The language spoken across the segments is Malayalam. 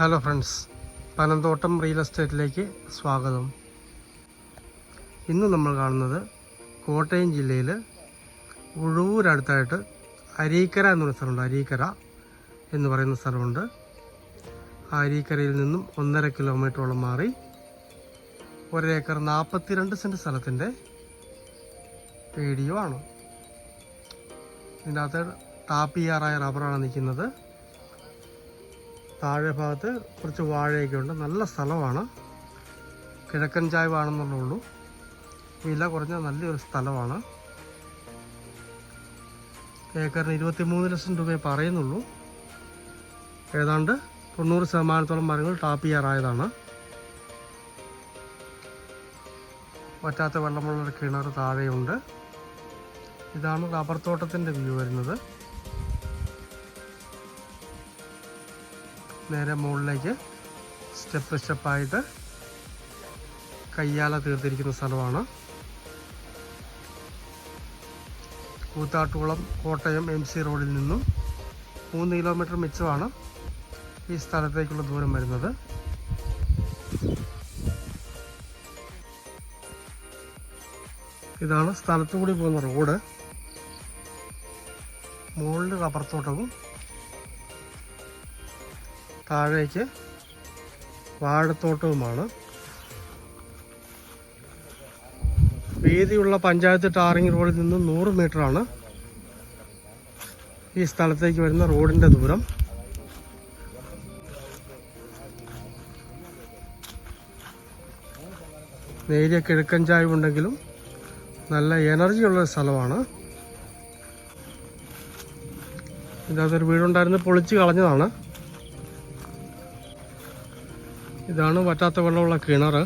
ഹലോ ഫ്രണ്ട്സ് പനന്തോട്ടം റിയൽ എസ്റ്റേറ്റിലേക്ക് സ്വാഗതം. ഇന്ന് നമ്മൾ കാണുന്നത് കോട്ടയം ജില്ലയിൽ ഉഴവൂരടുത്തായിട്ട് അരീക്കര എന്നൊരു സ്ഥലമുണ്ട്. അരീക്കര എന്ന് പറയുന്ന സ്ഥലമുണ്ട്. ആ അരീക്കരയിൽ നിന്നും ഒന്നര കിലോമീറ്ററോളം മാറി ഒരേക്കർ നാൽപ്പത്തിരണ്ട് സെന്റ് സ്ഥലത്തിന്റെ വീഡിയോ ആണ്. ഇതിന്റെ അകത്ത് ടാപ്പിയാറായ റബ്ബറാണ് നിൽക്കുന്നത്. താഴെ ഭാഗത്ത് കുറച്ച് വാഴയൊക്കെ ഉണ്ട് നല്ല സ്ഥലമാണ്. കിഴക്കൻ ചായ്വാണെന്നുള്ളൂ വില കുറഞ്ഞ നല്ലൊരു സ്ഥലമാണ്. ഏക്കറിന് ഇരുപത്തി മൂന്ന് ലക്ഷം രൂപയെ പറയുന്നുള്ളൂ. ഏതാണ്ട് തൊണ്ണൂറ് ശതമാനത്തോളം മരങ്ങൾ ടാപ്പ് ചെയ്യാറായതാണ്. വറ്റാത്ത വെള്ളമുള്ളൊരു കിണർ താഴെയുണ്ട്. ഇതാണ് റബ്ബർ തോട്ടത്തിന്റെ വ്യൂ വരുന്നത്. നേരെ മുകളിലേക്ക് സ്റ്റെപ്പ് സ്റ്റെപ്പായിട്ട് കയ്യാല തീർത്തിരിക്കുന്ന സ്ഥലമാണ്. കൂത്താട്ടുകുളം കോട്ടയം എം സി റോഡിൽ നിന്നും മൂന്ന് കിലോമീറ്റർ മിച്ചമാണ് ഈ സ്ഥലത്തേക്കുള്ള ദൂരം വരുന്നത്. ഇതാണ് സ്ഥലത്തു കൂടി പോകുന്ന റോഡ്. മുകളിൽ റബ്ബർ തോട്ടവും താഴേക്ക് വാഴത്തോട്ടവുമാണ്. വീതിയുള്ള പഞ്ചായത്ത് ടാറിംഗ് റോഡിൽ നിന്ന് നൂറ് മീറ്ററാണ് ഈ സ്ഥലത്തേക്ക് വരുന്ന റോഡിന്റെ ദൂരം. നേരിയ കിഴക്കൻ ചായവുണ്ടെങ്കിലും നല്ല എനർജിയുള്ള ഒരു സ്ഥലമാണ്. ഇതിനകത്തൊരു വീടുണ്ടായിരുന്നു പൊളിച്ച് കളഞ്ഞതാണ്. ഇതാണ് വറ്റാത്ത വെള്ളമുള്ള കിണർ.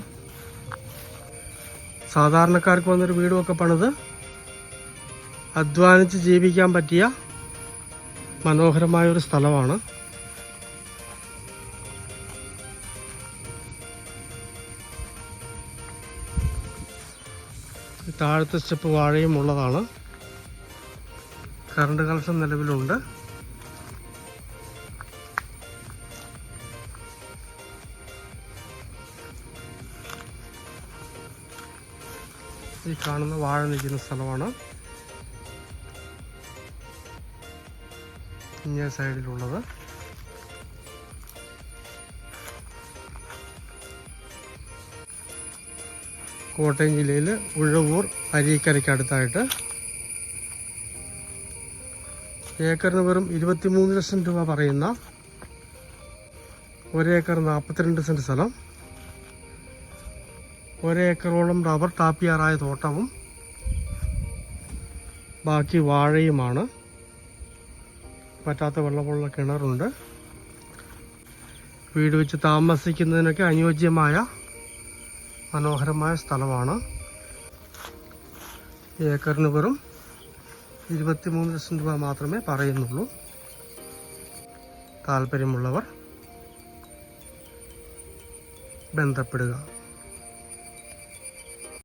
സാധാരണക്കാർക്ക് വന്നൊരു വീടുമൊക്കെ പണിത് അധ്വാനിച്ച് ജീവിക്കാൻ പറ്റിയ മനോഹരമായൊരു സ്ഥലമാണ്. താഴത്തെ സ്റ്റെപ്പ് വാഴയും ഉള്ളതാണ് കറണ്ട് കണക്ഷൻ നിലവിലുണ്ട്. ഈ കാണുന്ന വാഴ നിൽക്കുന്ന സ്ഥലമാണ്. ഇങ്ങേ സൈഡിലുള്ളത്. കോട്ടയം ജില്ലയിൽ ഉഴവൂർ അരീക്കരയ്ക്ക് അടുത്തായിട്ട്. ഏക്കറിന് വെറും ഇരുപത്തിമൂന്ന് ലക്ഷം രൂപ പറയുന്ന ഒരേക്കർ നാൽപ്പത്തിരണ്ട് സെന്റ് സ്ഥലം. ഒരേക്കറോളം റബ്ബർ ടാപ്പിയാറായ തോട്ടവും ബാക്കി വാഴയുമാണ്. പറ്റാത്ത വെള്ളമുള്ള കിണറുണ്ട്. വീട് വെച്ച് താമസിക്കുന്നതിനൊക്കെ അനുയോജ്യമായ മനോഹരമായ സ്ഥലമാണ്. ഏക്കറിന് വെറും ഇരുപത്തിമൂന്ന് ലക്ഷം രൂപ മാത്രമേ പറയുന്നുള്ളൂ. താല്പര്യമുള്ളവർ ബന്ധപ്പെടുക.